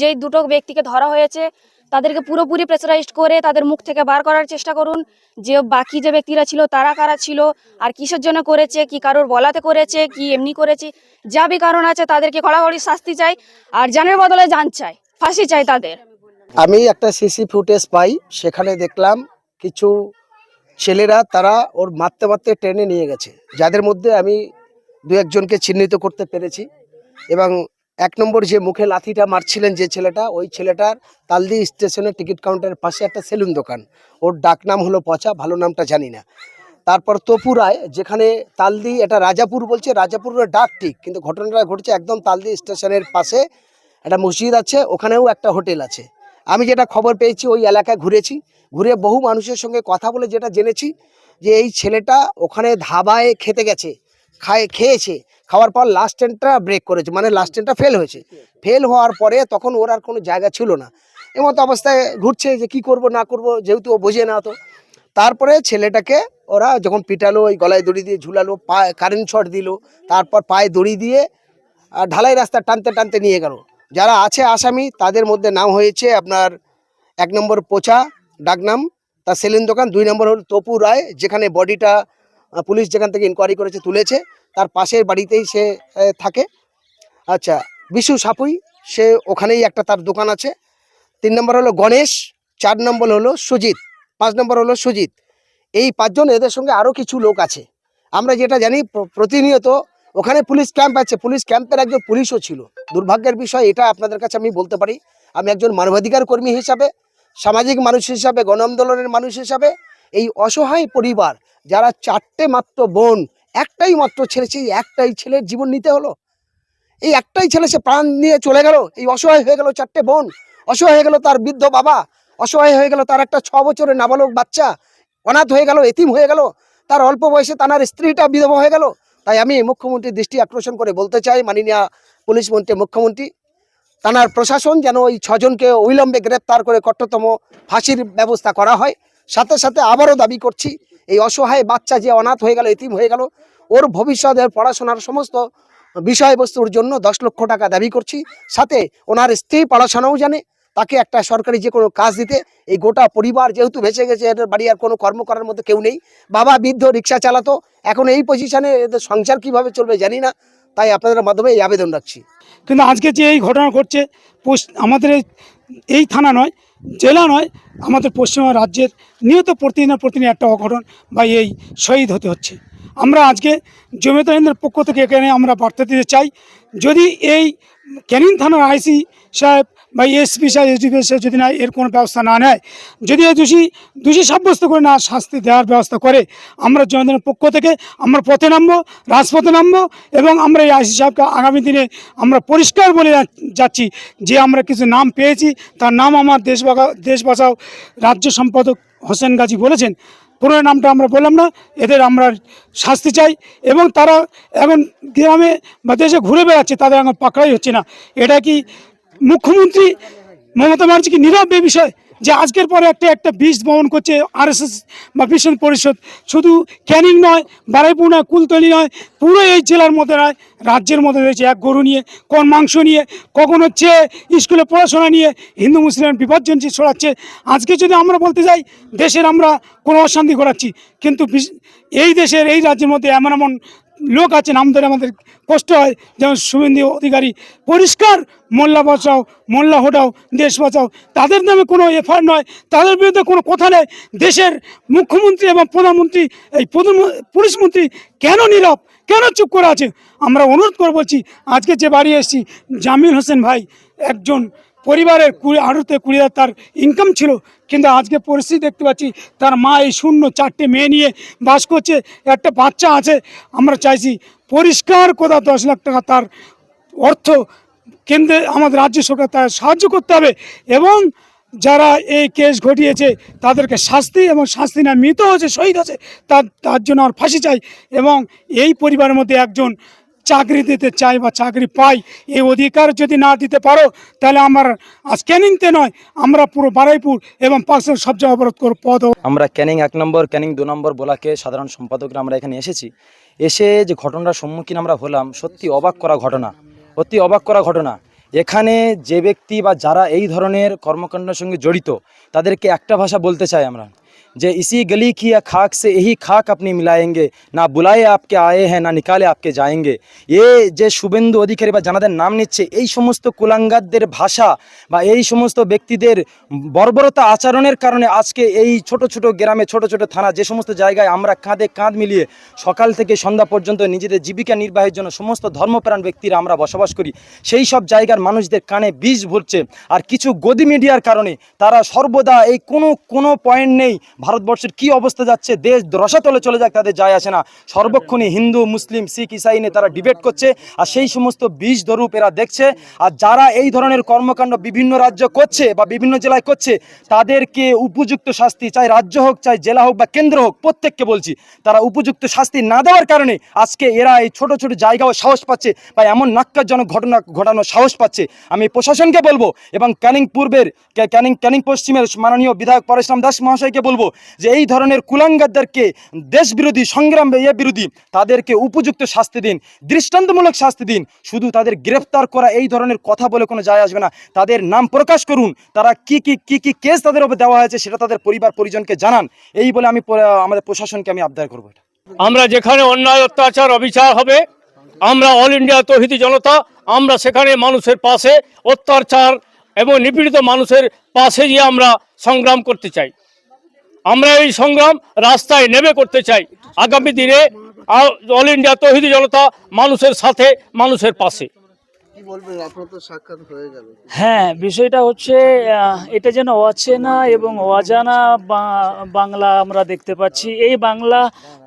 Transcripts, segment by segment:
যেই দুটো ব্যক্তিকে ধরা হয়েছে, তাদেরকে পুরোপুরি প্রেসারাইজড করে তাদের মুখ থেকে বার করার চেষ্টা করুন। যে বাকি যে ব্যক্তিরা ছিল, তারা কারা ছিল, আর কিসের জন্য করেছে, কি কারোর বলাতে করেছে, কি এমনি করেছে, যা বি কারণ আছে তাদেরকে কড়াকড়ি শাস্তি চাই, আর জানের বদলে জান চাই, ফাঁসি চাই তাদের। আমি একটা সিসি ফুটেজ পাই, সেখানে দেখলাম কিছু ছেলেরা তারা ওর মারতে মারতে ট্রেনে নিয়ে গেছে। যাদের মধ্যে আমি দু একজনকে চিহ্নিত করতে পেরেছি, এবং এক নম্বর যে মুখে লাথিটা মারছিলেন যে ছেলেটা, ওই ছেলেটার তালদি স্টেশনের টিকিট কাউন্টারের পাশে একটা সেলুন দোকান। ওর ডাক নাম হলো পচা, ভালো নামটা জানি না। তারপর তপুরায় যেখানে তালদি, এটা রাজাপুর বলছে, রাজাপুরের ডাক ঠিক, কিন্তু ঘটনাটা ঘটেছে একদম তালদি স্টেশনের পাশে একটা মসজিদ আছে, ওখানেও একটা হোটেল আছে। আমি যেটা খবর পেয়েছি, ওই এলাকায় ঘুরেছি, ঘুরে বহু মানুষের সঙ্গে কথা বলে যেটা জেনেছি যে এই ছেলেটা ওখানে ধাবায় খেতে গেছে, খায়, খেয়েছে খাওয়ার পর লাস্ট ট্রেনটা ব্রেক করেছে মানে লাস্ট ট্রেনটা ফেল হয়েছে। ফেল হওয়ার পরে তখন ওর আর কোনো জায়গা ছিল না। এমতো অবস্থায় ঘুরছে যে কি করব না করব যেহেতু ও বোঝে না তো তারপরে ছেলেটাকে ওরা যখন পিটালো ওই গলায় দড়ি দিয়ে ঝুলালো পা কারেন্ট শট দিল তারপর পায়ে দড়ি দিয়ে আর ঢালাই রাস্তা টানতে টানতে নিয়ে গেল। যারা আছে আসামি তাদের মধ্যে নাম হয়েছে আপনার এক নম্বর পোচা ডাকনাম তার সেলুন দোকান দুই নম্বর হল তপু রায় যেখানে বডিটা পুলিশ যেখান থেকে ইনকোয়ারি করেছে তুলেছে। তার পাশের বাড়িতেই সে থাকে। আচ্ছা বিশু সাপুই, সে ওখানেই একটা তার দোকান আছে। তিন নম্বর হলো গণেশ, চার নম্বর হলো সুজিত, পাঁচ নম্বর হলো সুজিত। এই পাঁচজন এদের সঙ্গে আরও কিছু লোক আছে। আমরা যেটা জানি প্রতিনিয়ত ওখানে পুলিশ ক্যাম্প আছে। পুলিশ ক্যাম্পের একজন পুলিশও ছিল। দুর্ভাগ্যের বিষয়, এটা আপনাদের কাছে আমি বলতে পারি। আমি একজন মানবাধিকার কর্মী হিসাবে, সামাজিক মানুষ হিসাবে গণ আন্দোলনের মানুষ হিসাবে, এই অসহায় পরিবার, যারা চারটে মাত্র বোন একটাই মাত্র ছেলে, সেই একটাই ছেলের জীবন নিতে হলো। এই একটাই ছেলে সে প্রাণ নিয়ে চলে গেল, এই অসহায় হয়ে গেল চারটে বোন, অসহায় হয়ে গেল তার বৃদ্ধ বাবা, অসহায় হয়ে গেল তার একটা ছ বছরের নাবালক বাচ্চা, অনাথ হয়ে গেল, এতিম হয়ে গেল, তার অল্প বয়সে তার স্ত্রীটা বিধবা হয়ে গেল। তাই আমি মুখ্যমন্ত্রীর দৃষ্টি আকর্ষণ করে বলতে চাই, মাননীয় পুলিশ মন্ত্রী, মুখ্যমন্ত্রী তানার প্রশাসন যেন ওই ছজনকে অবিলম্বে গ্রেপ্তার করে কঠোরতম ফাঁসির ব্যবস্থা করা হয়। সাথে সাথে আবারও দাবি করছি এই অসহায় বাচ্চা যে অনাথ হয়ে গেল, এতিম হয়ে গেল, ওর ভবিষ্যতের পড়াশোনার সমস্ত বিষয়বস্তুর জন্য দশ লক্ষ টাকা দাবি করছি। সাথে ওনার স্ত্রী পড়াশোনাও জানে, তাকে একটা সরকারি যে কোনো কাজ দিতে। এই গোটা পরিবার যেহেতু ভেসে গেছে, এদের বাড়ি আর কোনো কর্ম করার মধ্যে কেউ নেই। বাবা বৃদ্ধ রিক্সা চালাতো, এখন এই পজিশনে এদের সংসার কীভাবে চলবে জানি না। তাই আপনাদের মাধ্যমে এই আবেদন রাখছি। কিন্তু আজকে যে এই ঘটনা ঘটছে আমাদের এই থানা নয় জেলা নয়, আমাদের পশ্চিমবঙ্গ রাজ্যের নিহত প্রতিদিন প্রতিদিন একটা অঘটন বা এই শহীদ হতে হচ্ছে। আমরা আজকে জমিতেন্দ্রের পক্ষ থেকে এখানে আমরা বার্তা দিতে চাই, যদি এই ক্যানিং থানার আইসি সাহেব বা এসপি সাহেব এসডিপি সাহেব যদি না এর কোনো ব্যবস্থা না নেয়, যদি এই দোষী দোষী সাব্যস্ত করে না শাস্তি দেওয়ার ব্যবস্থা করে, আমরা জনগণের পক্ষ থেকে আমরা পথে নামবো, রাজপথে নামবো এবং আমরা এই আইসি সাহেবকে আগামী দিনে আমরা পরিষ্কার বলে যাচ্ছি যে আমরা কিছু নাম পেয়েছি। তার নাম আমার দেশ দেশ বাঁচাও রাজ্য সম্পাদক হোসেন গাজী বলেছেন। পুরো নামটা আমরা বললাম না, এদের আমরা শাস্তি চাই এবং তারা এখন গ্রামে বা দেশে ঘুরে বেড়াচ্ছে, তাদের এখন পাকড়াই হচ্ছে না। এটা কি মুখ্যমন্ত্রী মমতা ব্যানার্জি কি নীরব বিষয় যে আজকের পরে একটা একটা বিষ বহন করছে আরএসএস বা বিশ্ব পরিষদ। শুধু ক্যানিং নয়, বারাইপুর নয়, কুলতলি নয়, পুরো এই জেলার মধ্যে নয়, রাজ্যের মধ্যে রয়েছে এক গরু নিয়ে, কোন মাংস নিয়ে, কখন হচ্ছে স্কুলে পড়াশোনা নিয়ে হিন্দু মুসলিম বিভাজন যে ছড়াচ্ছে। আজকে যদি আমরা বলতে যাই, দেশের আমরা কোনো অশান্তি ঘটাচ্ছি। কিন্তু এই দেশের, এই রাজ্যের মধ্যে এমন এমন লোক আছেন আমাদের আমাদের কষ্ট হয়। যেমন শুভেন্দু অধিকারী, পরিষ্কার মোল্লা বাঁচাও, মোল্লা হোটাও, দেশ বাঁচাও। তাদের নামে কোনো এফআইআর নয়, তাদের বিরুদ্ধে কোনো কথা নেই। দেশের মুখ্যমন্ত্রী এবং প্রধানমন্ত্রী, এই প্রধান পুলিশ মন্ত্রী কেন নীরব? কেন চুপ করে আছে? আমরা অনুরোধ করে বলছি, আজকে যে বাড়ি এসেছি, জামিল হোসেন ভাই একজন পরিবারের কুড়ি আড়ুতে কুড়ি হাজার তার ইনকাম ছিল, কিন্তু আজকে পরিস্থিতি দেখতে পাচ্ছি, তার মা এই শূন্য চারটে মেয়ে নিয়ে বাস করছে, একটা বাচ্চা আছে, আমরা চাইছি পরিষ্কার কোথাও দশ লাখ টাকা তার অর্থ কেন্দ্রে আমাদের রাজ্য সরকার তার সাহায্য করতে হবে, এবং যারা এই কেস ঘটিয়েছে, তাদেরকে শাস্তি এবং শাস্তি না, মৃত হয়েছে, শহীদ হয়েছে, তার তার জন্য আর ফাঁসি চাই, এবং এই পরিবারের মধ্যে একজন চাকরি দিতে চাই বা চাকরি পাই, এই অধিকার যদি না দিতে পারো, তাহলে আমার আজ ক্যানিংতে নয়, আমরা পুরো বারাইপুর এবং পাশের সব জায়গা অবরোধ করব, পদ আমরা ক্যানিং এক নম্বর, ক্যানিং দু নম্বর বলাকে সাধারণ সম্পাদকরা আমরা এখানে এসেছি। এসে যে ঘটনার সম্মুখীন আমরা হলাম, সত্যি অবাক করা ঘটনা, অতি অবাক করা ঘটনা। এখানে যে ব্যক্তি বা যারা এই ধরনের কর্মকাণ্ডের সঙ্গে জড়িত, তাদেরকে একটা ভাষা বলতে চাই আমরা। যে ইসি গলি কি या খাক সে यही খাক আপনি মিলায়েঙ্গে না বুলায়ে আপকে আয়ে হ্যাঁ না নিকালে আপকে যায়েঙ্গে এ যে শুভেন্দু অধিকারী বা জানাদের নাম নিচ্ছে এই সমস্ত কুলাঙ্গারদের ভাষা বা এই সমস্ত ব্যক্তিদের বর্বরতা আচরণের কারণে আজকে এই ছোট ছোট গ্রামে ছোট ছোট থানা যে সমস্ত জায়গায় আমরা কাঁধে কাঁধ মিলিয়ে সকাল থেকে সন্ধ্যা পর্যন্ত নিজেদের জীবিকা নির্বাহের জন্য সমস্ত ধর্মপ্রাণ ব্যক্তিরা আমরা বসবাস করি সেই সব জায়গার মানুষদের কানে বিষ ভরছে আর কিছু গদি মিডিয়ার কারণে তারা সর্বদা এই কোনো কোনো পয়েন্ট নেই ভারতবর্ষের কি অবস্থা যাচ্ছে, দেশ রসাতলে চলে যাক, তাদের যায় আসে না। সর্বক্ষণই হিন্দু, মুসলিম, শিখ, ইসাই নিয়ে তারা ডিবেট করছে, আর সেই সমস্ত বীজ দরূপ এরা দেখছে, আর যারা এই ধরনের কর্মকাণ্ড বিভিন্ন রাজ্য করছে বা বিভিন্ন জেলায় করছে, তাদেরকে উপযুক্ত শাস্তি চাই, রাজ্য হোক, চাই জেলা হোক বা কেন্দ্র হোক, প্রত্যেককে বলছি, তারা উপযুক্ত শাস্তি না দেওয়ার কারণে আজকে এরা এই ছোট ছোট জায়গাও সাহস পাচ্ছে বা এমন নাক্কারজনক ঘটনা ঘটানোর সাহস পাচ্ছে। আমি প্রশাসনকে বলব এবং ক্যানিং পূর্বের ক্যানিং ক্যানিং পশ্চিমের মাননীয় বিধায়ক পরেশরাম দাস মহাশয়কে বলব যে এই ধরনের কুলাঙ্গারদেরকে দেশ বিরোধী সংগ্রাম ইয়ে বিরোধী তাদেরকে উপযুক্ত শাস্তি দিন, দৃষ্টান্তমূলক শাস্তি দিন। শুধু তাদের গ্রেফতার করা এই ধরনের কথা বলে কোনো যায় আসবে না। তাদের নাম প্রকাশ করুন। তারা কি কি কি কি কেস তাদের উপর দেওয়া হয়েছে সেটা তাদের পরিবার পরিজনকে জানান। এই বলে আমি আমাদের প্রশাসনকে আমি আবদার করব এটা। আমরা যেখানে অন্যায়, অত্যাচার, অবিচার হবে, আমরা অল ইন্ডিয়া তহিদি জনতা, আমরা সেখানে মানুষের পাশে, অত্যাচার এবং নিপীড়িত মানুষের পাশে গিয়ে আমরা সংগ্রাম করতে চাই। আমরা এই সংগ্রাম রাস্তায় নেমে করতে চাই। আগামী দিনে অল ইন্ডিয়া তহিদি জনতা মানুষের সাথে, মানুষের পাশে। হয়ে বিষয়টা হচ্ছে এটা যেন অচেনা এবং অজানা বাংলা আমরা দেখতে পাচ্ছি। এই বাংলা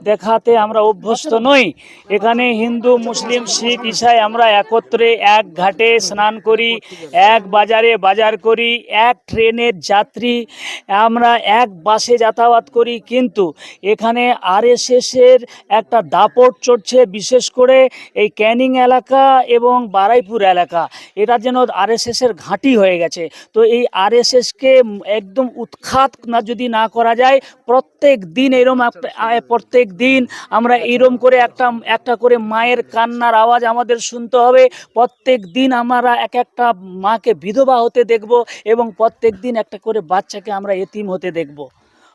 দেখাতে আমরা অভ্যস্ত নই। এখানে হিন্দু, মুসলিম, শিখ, ইসাই আমরা একত্রে এক ঘাটে স্নান করি, এক বাজারে বাজার করি, এক ট্রেনের যাত্রী, আমরা এক বাসে যাতায়াত করি। কিন্তু এখানে আরএসএসের একটা দাপট চড়ছে, বিশেষ করে এই ক্যানিং এলাকা এবং বারাইপুর এলাকা। এটা যেন আরএসএসের ঘাঁটি হয়ে গেছে। তো এই আরএসএসকে একদম উৎখাত না যদি না করা যায় প্রত্যেক দিন এরম প্রত্যেক দিন। আমরা এরম করে একটা একটা করে মায়ের কান্নার আওয়াজ আমাদের শুনতে হবে। প্রত্যেক দিন আমরা এক একটা মাকে বিধবা হতে দেখব এবং প্রত্যেক দিন একটা করে বাচ্চাকে আমরা এতিম হতে দেখব।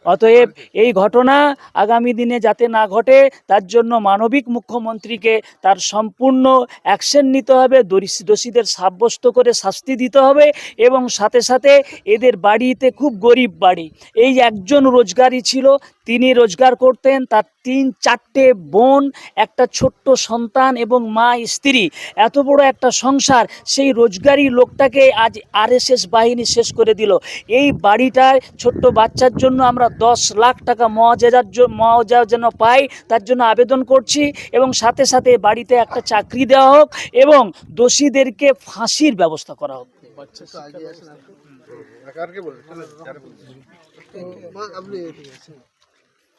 অতএব এই ঘটনা আগামী দিনে যাতে না ঘটে তার জন্য মানবিক মুখ্যমন্ত্রীকে তার সম্পূর্ণ অ্যাকশন নিতে হবে দোষী- দোষীদের সাব্যস্ত করে শাস্তি দিতে হবে এবং সাথে সাথে এদের বাড়িতে খুব গরিব বাড়ি। এই একজন রোজগারই ছিল তিনি রোজগার করতেন তার তিন চারটে বোন একটা ছোট্ট সন্তান এবং মা স্ত্রী এত বড় একটা সংসার সেই রোজগারি লোকটাকে আজ আরএসএস বাহিনী শেষ করে দিল এই বাড়িটায় ছোট্ট বাচ্চার জন্য আমরা দশ লাখ টাকা মহাজার মহাজা যেন পাই তার জন্য আবেদন করছি এবং সাথে সাথে বাড়িতে একটা চাকরি দেওয়া হোক এবং দোষীদেরকে ফাঁসির ব্যবস্থা করা হোক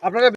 আপনারা